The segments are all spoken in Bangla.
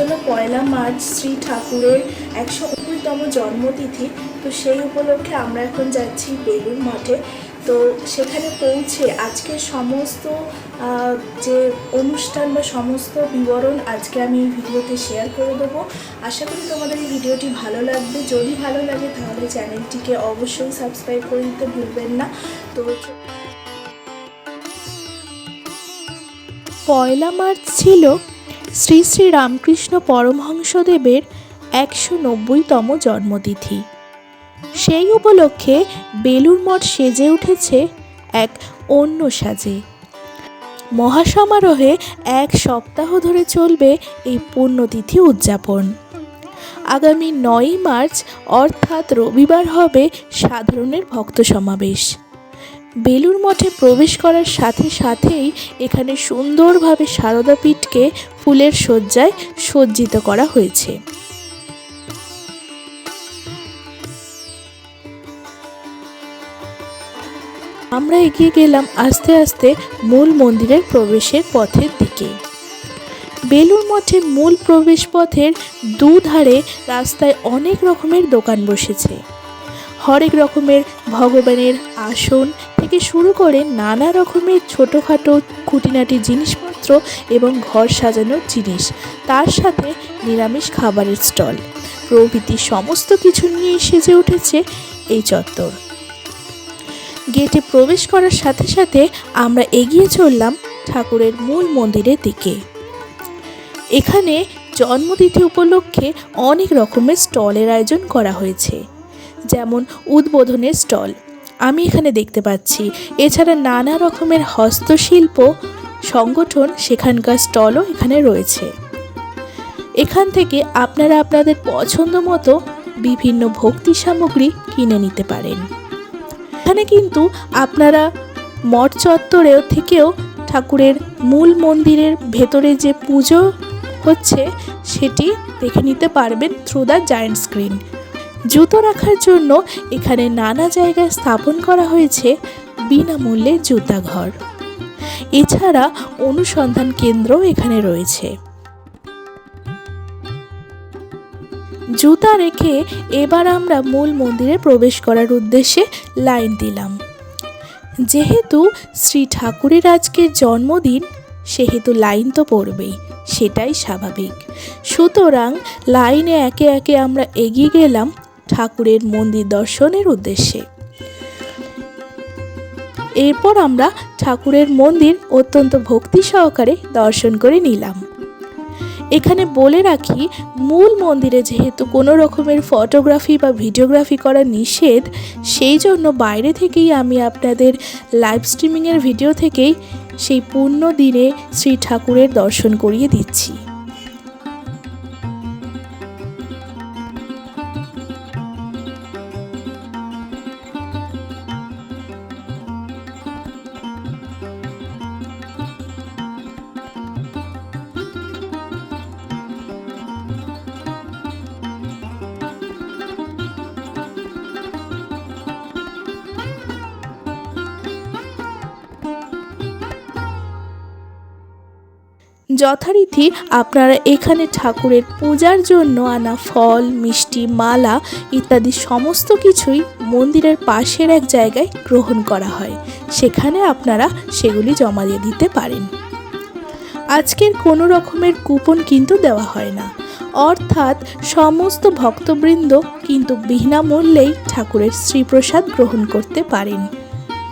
হলো পয়লা মার্চ, শ্রী ঠাকুরের একশো উনতম জন্মতিথি। তো সেই উপলক্ষে আমরা এখন যাচ্ছি বেলুর মঠে। তো সেখানে পৌঁছে আজকের সমস্ত যে অনুষ্ঠান বা সমস্ত বিবরণ আজকে আমি এই ভিডিওতে শেয়ার করে দেবো। আশা করি তোমাদের এই ভিডিওটি ভালো লাগবে। যদি ভালো লাগে তাহলে চ্যানেলটিকে অবশ্যই সাবস্ক্রাইব করে দিতে ভুলবেন না। তো পয়লা মার্চ ছিল শ্রী শ্রী রামকৃষ্ণ পরমহংসদেবের একশো নব্বইতম জন্মতিথি। সেই উপলক্ষে বেলুর মঠ সেজে উঠেছে এক অন্য সাজে। মহাসমারোহে এক সপ্তাহ ধরে চলবে এই পুণ্যতিথি উদযাপন। আগামী নয়ই মার্চ, অর্থাৎ রবিবার হবে সাধারণের ভক্ত সমাবেশ। বেলুর মঠে প্রবেশ করার সাথে সাথেই এখানে সুন্দরভাবে সারদা পীঠকে ফুলের সজ্জায় সজ্জিত করা হয়েছে। আমরা এগিয়ে গেলাম আস্তে আস্তে মূল মন্দিরের প্রবেশের পথের দিকে। বেলুর মঠে মূল প্রবেশ পথের দুধারে রাস্তায় অনেক রকমের দোকান বসেছে। হরেক রকমের ভগবানের আসন থেকে শুরু করে নানা রকমের ছোটোখাটো খুঁটিনাটি জিনিসপত্র এবং ঘর সাজানোর জিনিস, তার সাথে নিরামিষ খাবারের স্টল। প্রভৃতি সমস্ত কিছু নিয়ে সেজে উঠেছে এই চত্বর। গেটে প্রবেশ করার সাথে সাথে আমরা এগিয়ে চললাম ঠাকুরের মূল মন্দিরের দিকে। এখানে জন্মতিথি উপলক্ষে অনেক রকমের স্টলের আয়োজন করা হয়েছে, যেমন উদ্বোধনের স্টল আমি এখানে দেখতে পাচ্ছি। এছাড়া নানা রকমের হস্তশিল্প সংগঠন সেখানকার স্টলও এখানে রয়েছে। এখান থেকে আপনারা আপনাদের পছন্দ মতো বিভিন্ন ভক্তি সামগ্রী কিনে নিতে পারেন। এখানে কিন্তু আপনারা মঠ চত্বরেও থেকেও ঠাকুরের মূল মন্দিরের ভেতরে যে পুজো হচ্ছে, সেটি দেখে নিতে পারবেন থ্রু দ্য জায়েন্ট স্ক্রিন জুতো রাখার জন্য এখানে নানা জায়গায় স্থাপন করা হয়েছে বিনামূল্যে জুতা ঘর এছাড়া অনুসন্ধান কেন্দ্রও এখানে রয়েছে। জুতা রেখে এবার আমরা মূল মন্দিরে প্রবেশ করার উদ্দেশ্যে লাইন দিলাম। যেহেতু শ্রী ঠাকুরের আজকের জন্মদিন, সেহেতু লাইন তো পড়বেই, সেটাই স্বাভাবিক। সুতরাং লাইনে একে একে আমরা এগিয়ে গেলাম ঠাকুরের মন্দির দর্শনের উদ্দেশ্যে। এরপর আমরা ঠাকুরের মন্দির অত্যন্ত ভক্তি সহকারে দর্শন করে নিলাম। এখানে বলে রাখি, মূল মন্দিরে যেহেতু কোনো রকমের ফটোগ্রাফি বা ভিডিওগ্রাফি করা নিষেধ, সেই জন্য বাইরে থেকেই আমি আপনাদের লাইভ স্ট্রিমিংয়ের ভিডিও থেকেই সেই পূর্ণ দিনে শ্রী ঠাকুরের দর্শন করিয়ে দিচ্ছি। যথারীতি আপনারা এখানে ঠাকুরের পূজার জন্য আনা ফল, মিষ্টি, মালা ইত্যাদি সমস্ত কিছুই মন্দিরের পাশের এক জায়গায় গ্রহণ করা হয়। সেখানে আপনারা সেগুলি জমা দিয়ে দিতে পারেন। আজকের কোনো রকমের কুপন কিন্তু দেওয়া হয় না। অর্থাৎ সমস্ত ভক্তবৃন্দ কিন্তু বিনামূল্যেই ঠাকুরের শ্রীপ্রসাদ গ্রহণ করতে পারেন।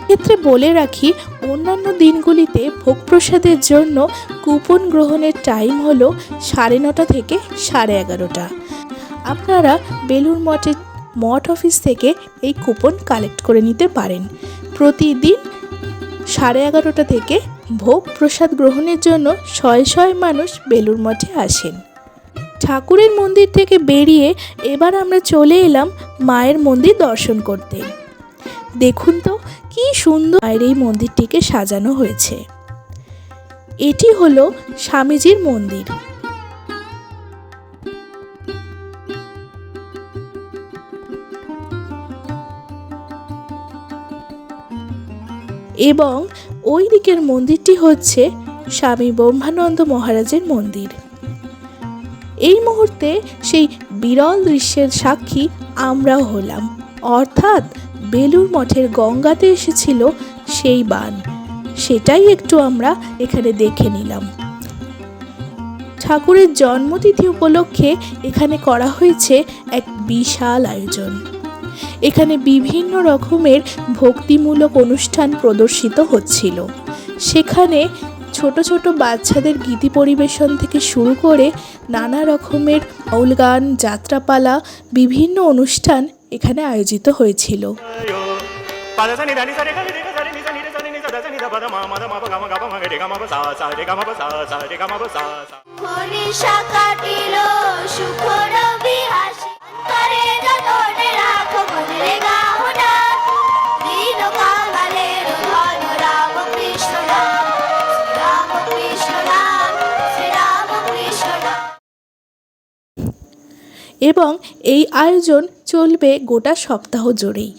ক্ষেত্রে বলে রাখি, অন্যান্য দিনগুলিতে ভোগ প্রসাদের জন্য কুপন গ্রহণের টাইম হলো সাড়ে নটা থেকে সাড়ে এগারোটা। আপনারা বেলুর মঠের মঠ অফিস থেকে এই কুপন কালেক্ট করে নিতে পারেন। প্রতিদিন সাড়ে এগারোটা থেকে ভোগ প্রসাদ গ্রহণের জন্য শয়ে শয়ে মানুষ বেলুর মঠে আসেন। ঠাকুরের মন্দির থেকে বেরিয়ে এবার আমরা চলে এলাম মায়ের মন্দির দর্শন করতে। দেখুন তো কি সুন্দর মায়ের এই মন্দিরটিকে সাজানো হয়েছে। এটি হলো স্বামীজির মন্দির। এবং ওই দিকের মন্দিরটি হচ্ছে স্বামী ব্রহ্মানন্দ মহারাজের মন্দির। এই মুহূর্তে সেই বিরল দৃশ্যের সাক্ষী আমরাও হলাম। অর্থাৎ বেলুর মঠের গঙ্গাতে এসেছিল সেই বান। সেটাই একটু আমরা এখানে দেখে নিলাম। ঠাকুরের জন্মতিথি উপলক্ষে এখানে করা হয়েছে এক বিশাল আয়োজন। এখানে বিভিন্ন রকমের ভক্তিমূলক অনুষ্ঠান প্রদর্শিত হচ্ছিল। সেখানে ছোট ছোট বাচ্চাদের গীতি পরিবেশন থেকে শুরু করে নানা রকমের বাউল গান, যাত্রাপালা, বিভিন্ন অনুষ্ঠান এখানে আয়োজিত হয়েছিল। పదసని దని సరి గరి రిగ సరి నిస నిరి సరి నిస దసని ద పద మా మద మా ప గమ గమ మగ రి గమ ప సా సా రి గమ ప సా సా రి గమ ప సా సా হরিষা কাটিল সুখর বিহাসী অন্তরে যতনে রাখো মনে গাও না দিন কাঙালের ধন রাম কৃষ্ণ নাম শ্রীরাম কৃষ্ণ নাম শ্রীরাম কৃষ্ণ নাম এবং এই আয়োজন চলবে গোটা সপ্তাহ জুড়েই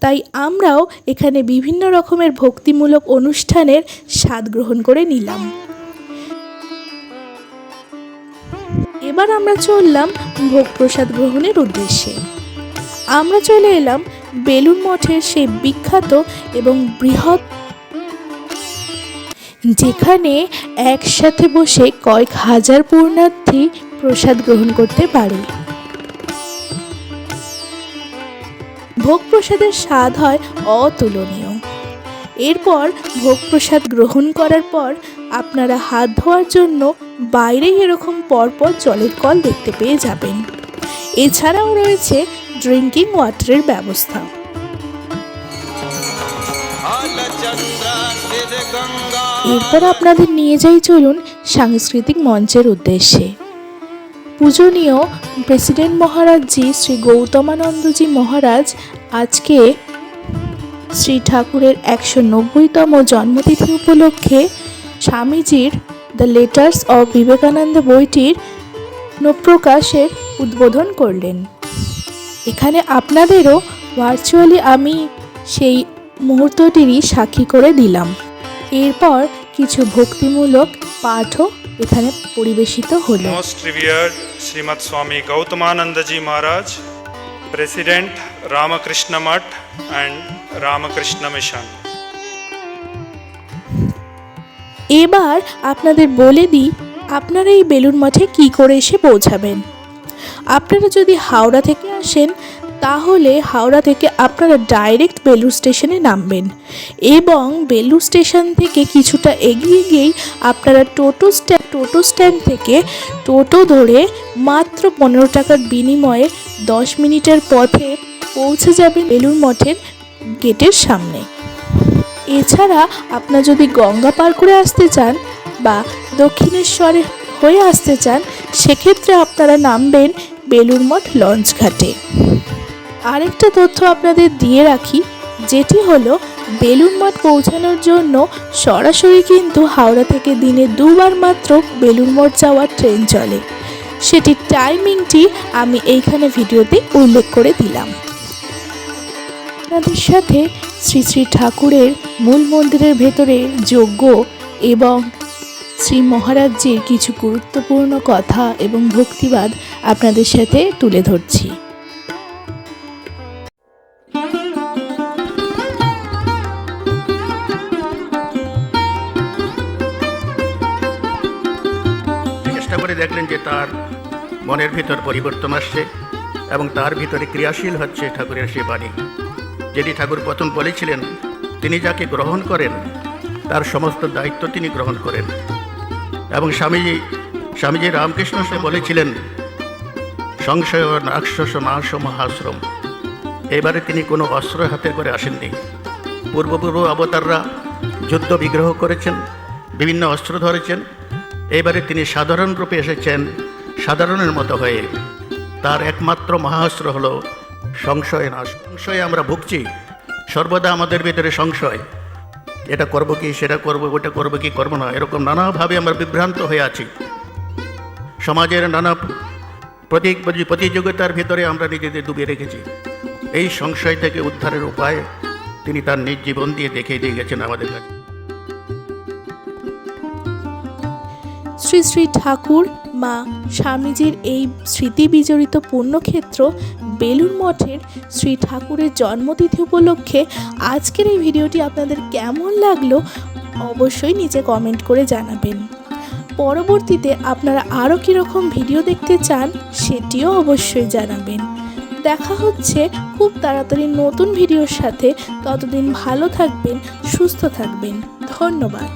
তাই আমরাও এখানে বিভিন্ন রকমের ভক্তিমূলক অনুষ্ঠানের স্বাদ গ্রহণ করে নিলাম। এবার আমরা চললাম ভোগ প্রসাদ গ্রহণের উদ্দেশ্যে। আমরা চলে এলাম বেলুন মঠের সেই বিখ্যাত এবং বৃহৎ যেখানে একসাথে বসে কয়েক হাজার পূর্ণার্থী প্রসাদ গ্রহণ করতে পারে। ভোগ প্রসাদের স্বাদ হয় অতুলনীয়। এরপর ভোগ প্রসাদ গ্রহণ করার পর আপনারা হাত ধোয়ার জন্য বাইরেই এরকম পরপর জলের কল দেখতে পেয়ে যাবেন। এছাড়াও রয়েছে ড্রিঙ্কিং ওয়াটারের ব্যবস্থা। এরপর আপনাদের নিয়ে যাই চলুন সাংস্কৃতিক মঞ্চের উদ্দেশ্যে। পূজনীয় প্রেসিডেন্ট মহারাজজি শ্রী গৌতমানন্দজি মহারাজ আজকে শ্রী ঠাকুরের একশো নব্বইতম জন্মতিথি উপলক্ষে স্বামীজির দ্য লেটার্স অফ বিবেকানন্দ বইটির প্রকাশের উদ্বোধন করলেন। এখানে আপনাদেরও ভার্চুয়ালি আমি সেই মুহূর্তটিরই সাক্ষী করে দিলাম। এরপর কিছু ভক্তিমূলক পাঠও এখানে পরিবেশিত হলো। Most স্বামী Ji Maharaj, President Ramakrishna Mutt and Ramakrishna Mission. এবার আপনাদের বলে দিই, আপনারা এই বেলুন মঠে কী করে এসে পৌঁছাবেন আপনারা যদি হাওড়া থেকে আসেন, তাহলে হাওড়া থেকে আপনারা ডাইরেক্ট বেলুর স্টেশনে নামবেন এবং বেলুর স্টেশন থেকে কিছুটা এগিয়ে গিয়েই আপনারা টোটো স্ট্যান্ড টোটো স্ট্যান্ড থেকে টোটো ধরে মাত্র পনেরো টাকার বিনিময়ে দশ মিনিটের পথে পৌঁছে যাবেন বেলুর মঠের গেটের সামনে। এছাড়া আপনার যদি গঙ্গা পার করে আসতে চান বা দক্ষিণেশ্বরে হয়ে আসতে চান, সেক্ষেত্রে আপনারা নামবেন বেলুর মঠ লঞ্চ ঘাটে। আরেকটা তথ্য আপনাদের দিয়ে রাখি, যেটি হলো বেলুর মঠ পৌঁছানোর জন্য সরাসরি কিন্তু হাওড়া থেকে দিনে দুবার মাত্র বেলুন মঠ যাওয়ার ট্রেন চলে। সেটির টাইমিংটি আমি এইখানে ভিডিওতে উল্লেখ করে দিলাম। আপনাদের সাথে শ্রী শ্রী ঠাকুরের মূল মন্দিরের ভেতরে যজ্ঞ এবং শ্রী মহারাজ্যের কিছু গুরুত্বপূর্ণ কথা এবং ভক্তিবাদ আপনাদের সাথে তুলে ধরছি। দেখলেন যে তার মনের ভিতর পরিবর্তন আসছে এবং তার ভিতরে ক্রিয়াশীল হচ্ছে ঠাকুরের সে বাণী যেটি ঠাকুর প্রথম বলেছিলেন, তিনি যাকে গ্রহণ করেন, তার সমস্ত দায়িত্ব তিনি গ্রহণ করেন। এবং স্বামীজি স্বামীজি রামকৃষ্ণ সে বলেছিলেন, সংশয় রাক্ষস নাশ মহাশ্রম। এবারে তিনি কোনো অস্ত্র হাতে করে আসেননি। পূর্বপূর্ব অবতাররা যুদ্ধ বিগ্রহ করেছেন, বিভিন্ন অস্ত্র ধরেছেন এবারে তিনি সাধারণ রূপে এসেছেন, সাধারণের মতো হয়ে। তার একমাত্র মহাস্ত্র হল সংশয় না সংশয়ে আমরা ভুগছি। সর্বদা আমাদের ভিতরে সংশয়। এটা করব কি, সেটা করব, ওটা করব কি, করব না, এরকম নানাভাবে আমরা বিভ্রান্ত হয়ে আছি। সমাজের নানা প্রতি প্রতিযোগিতার ভিতরে আমরা নিজেদের ডুবিয়ে রেখেছি। এই সংশয় থেকে উদ্ধারের উপায় তিনি তার নিজ জীবন দিয়ে দেখিয়ে দিয়ে গেছেন আমাদের কাছে। শ্রী শ্রী ঠাকুর মা স্বামীজির এই স্মৃতি বিজড়িত পুণ্যক্ষেত্র বেলুর মঠের শ্রী ঠাকুরের জন্মতিথি উপলক্ষে আজকের এই ভিডিওটি আপনাদের কেমন লাগল অবশ্যই নিচে কমেন্ট করে জানাবেন। পরবর্তীতে আপনারা আরও কীরকম ভিডিও দেখতে চান সেটিও অবশ্যই জানাবেন। দেখা হচ্ছে খুব তাড়াতাড়ি নতুন ভিডিওর সাথে। ততদিন ভালো থাকবেন, সুস্থ থাকবেন। ধন্যবাদ।